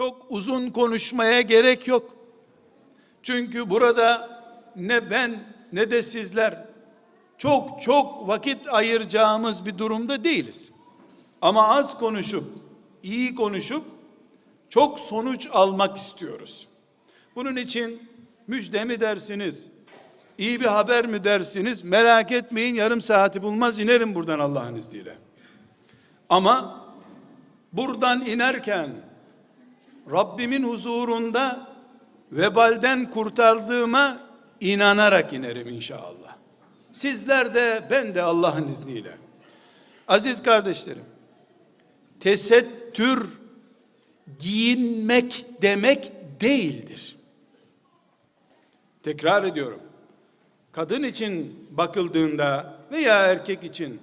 Çok uzun konuşmaya gerek yok. Çünkü burada ne ben ne de sizler çok çok vakit ayıracağımız bir durumda değiliz. Ama az konuşup, iyi konuşup çok sonuç almak istiyoruz. Bunun için müjde mi dersiniz? İyi bir haber mi dersiniz? Merak etmeyin yarım saati bulmaz inerim buradan Allah'ın izniyle. Ama buradan inerken Rabbimin huzurunda vebalden kurtardığıma inanarak inerim inşallah. Sizler de ben de Allah'ın izniyle. Aziz kardeşlerim, tesettür giyinmek demek değildir. Tekrar ediyorum. Kadın için bakıldığında veya erkek için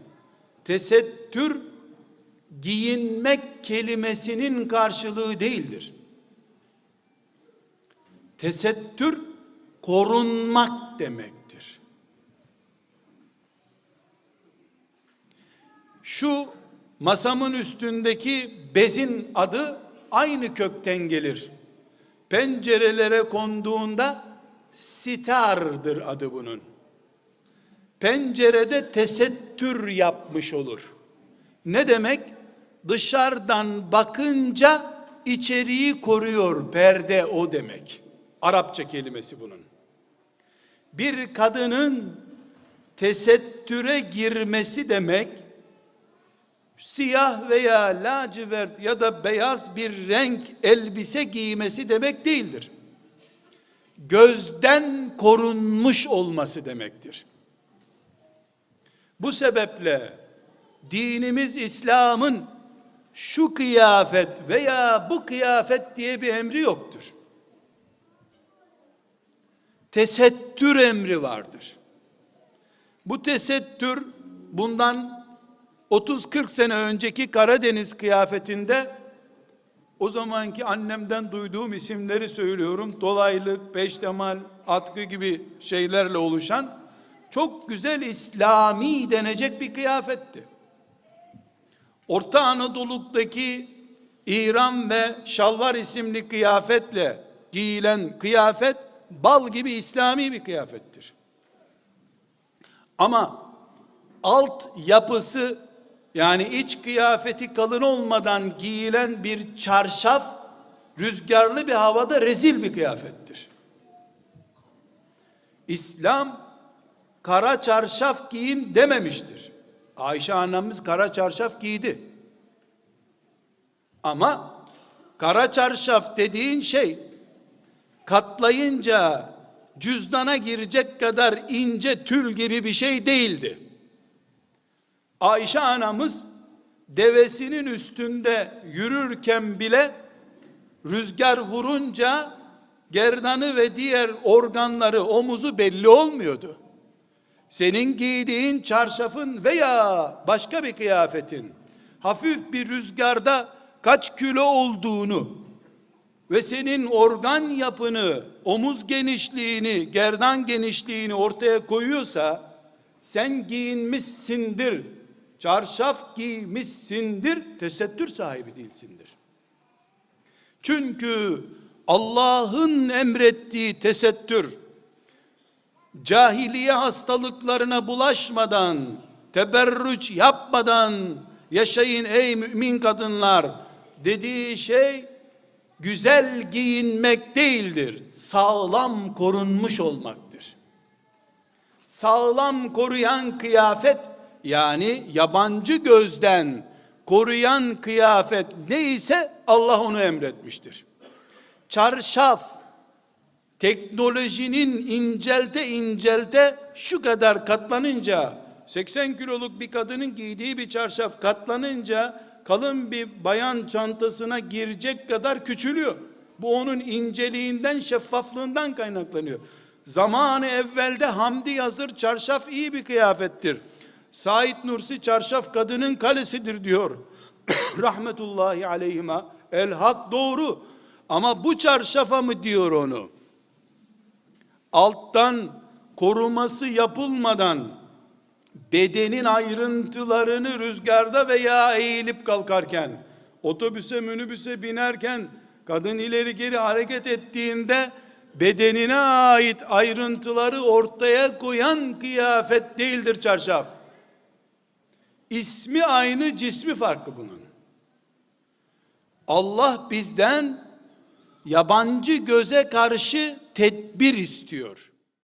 tesettür giyinmek kelimesinin karşılığı değildir. Tesettür korunmak demektir. Şu masamın üstündeki bezin adı aynı kökten gelir. Pencerelere konduğunda sitardır adı bunun. Pencerede tesettür yapmış olur. Ne demek? Dışarıdan bakınca içeriği koruyor. Perde o demek. Arapça kelimesi bunun. Bir kadının tesettüre girmesi demek siyah veya lacivert ya da beyaz bir renk elbise giymesi demek değildir. Gözden korunmuş olması demektir. Bu sebeple dinimiz İslam'ın şu kıyafet veya bu kıyafet diye bir emri yoktur. Tesettür emri vardır. Bu tesettür bundan 30-40 sene önceki Karadeniz kıyafetinde o zamanki annemden duyduğum isimleri söylüyorum. Dolaylık, peştemal, atkı gibi şeylerle oluşan çok güzel İslami denecek bir kıyafetti. Orta Anadolu'daki İran ve şalvar isimli kıyafetle giyilen kıyafet bal gibi İslami bir kıyafettir. Ama alt yapısı yani iç kıyafeti kalın olmadan giyilen bir çarşaf rüzgarlı bir havada rezil bir kıyafettir. İslam kara çarşaf giyin dememiştir. Ayşe annemiz kara çarşaf giydi. Ama kara çarşaf dediğin şey katlayınca cüzdana girecek kadar ince tül gibi bir şey değildi. Ayşe anamız devesinin üstünde yürürken bile rüzgar vurunca gerdanı ve diğer organları omuzu belli olmuyordu. Senin giydiğin çarşafın veya başka bir kıyafetin hafif bir rüzgarda kaç kilo olduğunu ve senin organ yapını, omuz genişliğini, gerdan genişliğini ortaya koyuyorsa sen giyinmişsindir, çarşaf giymişsindir, tesettür sahibi değilsindir. Çünkü Allah'ın emrettiği tesettür cahiliye hastalıklarına bulaşmadan, teberrüç yapmadan yaşayın ey mümin kadınlar dediği şey güzel giyinmek değildir. Sağlam korunmuş olmaktır. Sağlam koruyan kıyafet yani yabancı gözden koruyan kıyafet neyse Allah onu emretmiştir. Çarşaf teknolojinin incelte incelte şu kadar katlanınca 80 kiloluk bir kadının giydiği bir çarşaf katlanınca kalın bir bayan çantasına girecek kadar küçülüyor. Bu onun inceliğinden, şeffaflığından kaynaklanıyor. Zamanı evvelde Hamdi Yazır çarşaf iyi bir kıyafettir. Said Nursi çarşaf kadının kalesidir diyor. Rahmetullahi aleyhime. El hak doğru. Ama bu çarşafa mı diyor onu? Alttan koruması yapılmadan bedenin ayrıntılarını rüzgarda veya eğilip kalkarken otobüse minibüse binerken Kadın ileri geri hareket ettiğinde bedenine ait ayrıntıları ortaya koyan kıyafet değildir çarşaf. İsmi aynı, cismi farklı bunun. Allah bizden yabancı göze karşı tedbir istiyor.